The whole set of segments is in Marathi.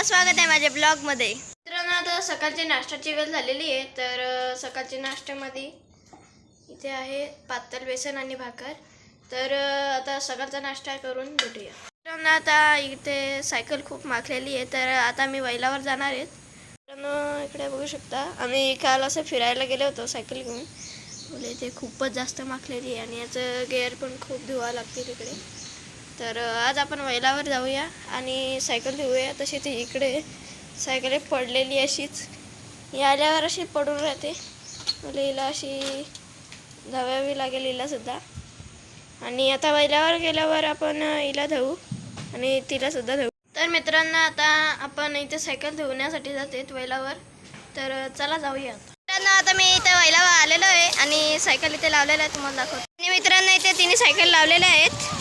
आपलं स्वागत आहे माझ्या ब्लॉगमध्ये. मित्रांनो आता सकाळची नाश्त्याची वेळ झालेली आहे तर सकाळच्या नाश्त्यामध्ये इथे आहे पातळ बेसन आणि भाकर. तर आता सकाळचा नाश्ता करून भेटूया. मित्रांनो आता इथे सायकल खूप माखलेली आहे तर आता मी वैलावर जाणार आहेत मित्रांनो इकडे बघू शकता आम्ही काल असं फिरायला गेलो होतो सायकल घेऊन. मुलं इथे खूपच जास्त माखलेली आहे आणि याचं गेअर पण खूप धुवा लागते तिकडे. तर आज आपण वैलावर जाऊया आणि सायकल धुवूया तशी ती इकडे सायकल एक पडलेली अशीच. ही आल्यावर अशी पडून राहते. मला हिला अशी धावावी लागेल हिलासुद्धा आणि आता वैलावर गेल्यावर आपण हिला धावू आणि तिलासुद्धा धावू तर मित्रांनो आता आपण इथे सायकल धुवण्यासाठी जाते वैलावर. तर चला जाऊया मित्रांना मित्रांनो आता मी इथे वैलावर आलेलो आहे आणि सायकल इथे लावलेलं आहे तुम्हाला दाखवतो. आणि मित्रांनो इथे तिने सायकल लावलेल्या आहेत.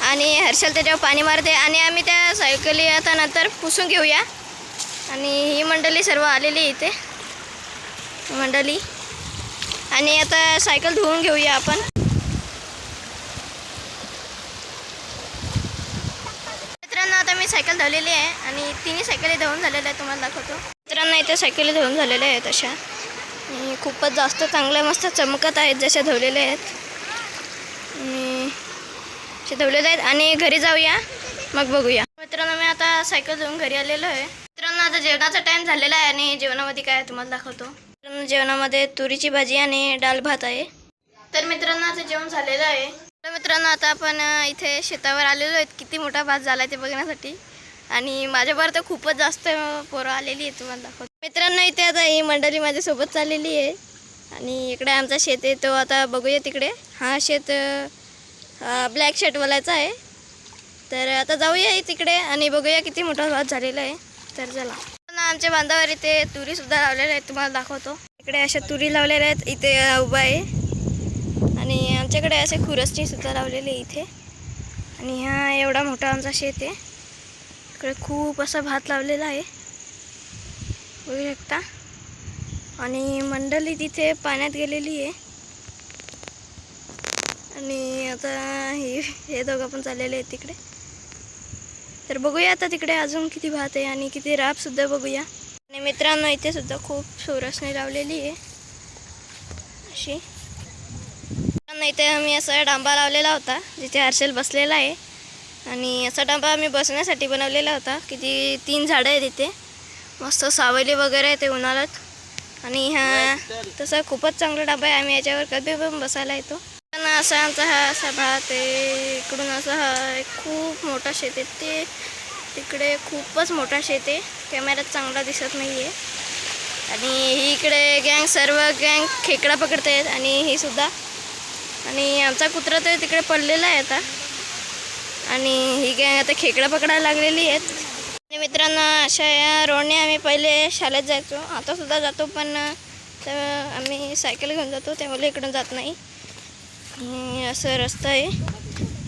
आणि हर्षल त्याच्यावर पाणी मारते आणि आम्ही त्या सायकली आता नंतर पुसून घेऊया. आणि ही मंडळी सर्व आलेली आहे इथे. मंडळी. आणि आता सायकल धुवून घेऊया आपण. मित्रांनो आता मी सायकल धुवलेली आहे आणि तिन्ही सायकली धुवून झालेल्या आहेत तुम्हाला दाखवतो. मित्रांनो इथे सायकली धुवून झालेल्या आहेत अशा. आणि खूपच जास्त चांगल्या मस्त चमकत आहेत जशा धुवलेल्या आहेत. असे आहेत आणि घरी जाऊया. मग बघूया. मित्रांनो मी आता सायकल घेऊन घरी आलेलो आहे. मित्रांनो आता जेवणाचा टाइम झालेला आहे आणि जेवणामध्ये काय आहे तुम्हाला दाखवतो. मित्रांनो जेवणामध्ये तुरीची भाजी आणि डाल भात आहे. तर मित्रांनो आता जेवण झालेलं आहे. तर मित्रांनो आता आपण इथे शेतावर आलेलो आहेत. किती मोठा भात झाला आहे ते बघण्यासाठी. आणि माझ्याबरोबर तर खूपच जास्त पोरं आलेली आहे तुम्हाला दाखवतो. मित्रांनो इथे आता ही मंडळी माझ्यासोबत चाललेली आहे. आणि इकडे आमचा शेत आहे तो आता बघूया तिकडे. हा शेत ब्लॅक शर्टवाल्याचा आहे. तर आता जाऊया तिकडे आणि बघूया किती मोठा भात झालेला आहे. तर चला. पण आमच्या बांधावर इथे तुरीसुद्धा लावलेल्या आहेत तुम्हाला दाखवतो. इकडे अशा तुरी लावलेल्या आहेत इथे उभा आहे. आणि आमच्याकडे असे खुरसणीसुद्धा लावलेली आहे इथे. आणि हा एवढा मोठा आमचा शेत आहे. इकडे खूप असा भात लावलेला आहे. बघू शकता. आणि मंडळी तिथे पाण्यात गेलेली आहे आणि आता हे हे दोघं पण चाललेले आहेत तिकडे. तर बघूया आता तिकडे अजून किती भात आहे आणि किती राबसुद्धा बघूया. आणि मित्रांनो इथे सुद्धा खूप सुरसणी लावलेली आहे. अशी. मित्रांनो इथे आम्ही असा डांबा लावलेला होता जिथे हर्षल बसलेला आहे. आणि असा डांबा आम्ही बसण्यासाठी बनवलेला होता. किती तीन झाडं आहेत इथे. मस्त सावली वगैरे आहे ते उन्हाळ्यात. आणि हा तसा खूपच चांगला डाबा आहे. आम्ही याच्यावर कधी पण बसायला येतो. असा आमचा हा असा भात आहे इकडून असा हा खूप मोठा शेत आहे. ते तिकडे खूपच मोठा शेत आहे. कॅमेऱ्यात चांगला दिसत नाही आहे आणि ही इकडे गँग सर्व गँग खेकडा पकडत आहेत आणि ही सुद्धा. आणि आमचा कुत्रा तर तिकडे पडलेला आहे आता. आणि ही गँग आता खेकडा पकडायला लागलेली आहेत. मित्रांनो अशा या रोडने आम्ही पहिले शाळेत जायचो. आतासुद्धा जातो पण तर आम्ही सायकल घेऊन जातो त्यामुळे इकडून जात नाही. आणि असं रस्ता आहे.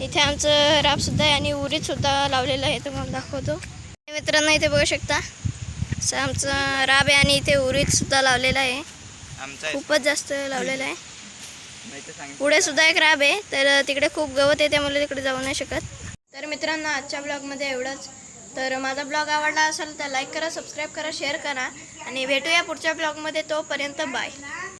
इथे आमचं राबसुद्धा आहे आणि उरीतसुद्धा लावलेलं आहे तुम्हाला दाखवतो. मित्रांनो इथे बघू शकता. असं आमचं राब आहे आणि इथे उरीतसुद्धा लावलेला आहे. खूपच जास्त लावलेला आहे. पुढे सुद्धा एक राब आहे तर तिकडे खूप गवत आहे त्यामुळे तिकडे जाऊ नाही शकत. तर मित्रांनो आजच्या ब्लॉगमध्ये एवढंच. तर माझा ब्लॉग आवडला असेल तर लाईक करा सबस्क्राईब करा शेअर करा. आणि भेटूया पुढच्या ब्लॉगमध्ये तोपर्यंत बाय